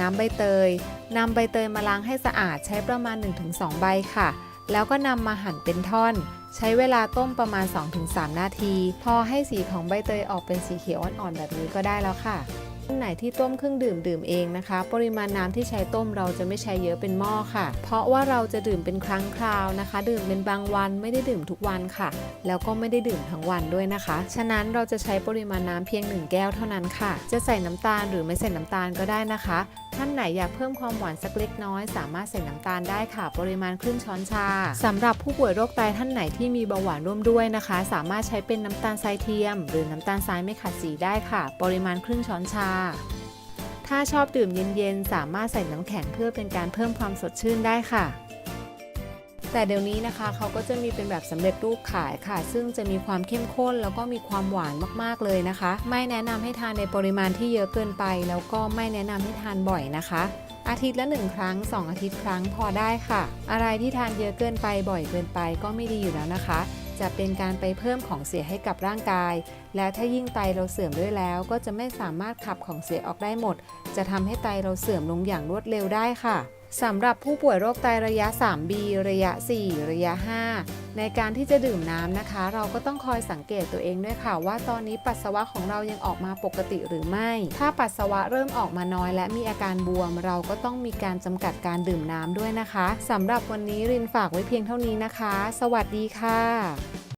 น้ำใบเตยนำใบเตยมาล้างให้สะอาดใช้ประมาณ 1-2 ใบค่ะ แล้วก็นำมาหั่นเป็นท่อน ใช้เวลาต้มประมาณ 2-3 นาที พอให้สีของใบเตยออกเป็นสีเขียวอ่อนๆแบบนี้ก็ได้แล้วค่ะท่านไหนที่ต้มเครื่องดื่มดื่มเองนะคะ ปริมาณน้ำที่ใช้ต้มเราจะไม่ใช้เยอะเป็นหม้อค่ะ เพราะว่าเราจะดื่มเป็นครั้งคราวนะคะ ดื่มเป็นบางวันไม่ได้ดื่มทุกวันค่ะ แล้วก็ไม่ได้ดื่มทั้งวันด้วยนะคะ ฉะนั้นเราจะใช้ปริมาณน้ำเพียง 1 แก้วเท่านั้นค่ะ จะใส่น้ำตาลหรือไม่ใส่น้ำตาลก็ได้นะคะ ท่านไหนอยากเพิ่มความหวานสักเล็กน้อย สามารถใส่น้ำตาลได้ค่ะ ปริมาณครึ่งช้อนชาสำหรับผู้ป่วยโรคไตท่านไหนที่มีเบาหวานร่วมด้วยนะคะ สามารถใช้เป็นน้ำตาลทรายเทียม หรือน้ำตาลทรายไม่ขัดสีได้ค่ะ ปริมาณครึ่งช้อนชาถ้าชอบดื่มเย็นๆ สามารถใส่น้ำแข็งเพื่อเป็นการเพิ่มความสดชื่นได้ค่ะ แต่เดี๋ยวนี้นะคะเขาก็จะมีเป็นแบบสำเร็จรูปขายค่ะ ซึ่งจะมีความเข้มข้นแล้วก็มีความหวานมากๆเลยนะคะ ไม่แนะนำให้ทานในปริมาณที่เยอะเกินไป แล้วก็ไม่แนะนำให้ทานบ่อยนะคะ อาทิตย์ละหนึ่งครั้ง 2 อาทิตย์ครั้งพอได้ค่ะ อะไรที่ทานเยอะเกินไปบ่อยเกินไปก็ไม่ดีอยู่แล้วนะคะ จะเป็นการไปเพิ่มของเสียให้กับร่างกาย และถ้ายิ่งไตเราเสื่อมด้วยแล้ว ก็จะไม่สามารถขับของเสียออกได้หมด จะทำให้ไตเราเสื่อมลงอย่างรวดเร็วได้ค่ะ สำหรับผู้ป่วยโรคไตระยะ 3B ระยะ 4 ระยะ 5 ในการที่จะดื่มน้ำนะคะ เราก็ต้องคอยสังเกตตัวเองด้วยค่ะ ว่าตอนนี้ปัสสาวะของเรายังออกมาปกติหรือไม่ ถ้าปัสสาวะเริ่มออกมาน้อยและมีอาการบวม เราก็ต้องมีการจำกัดการดื่มน้ำด้วยนะคะสำหรับวันนี้รินฝากไว้เพียงเท่านี้นะคะ สวัสดีค่ะ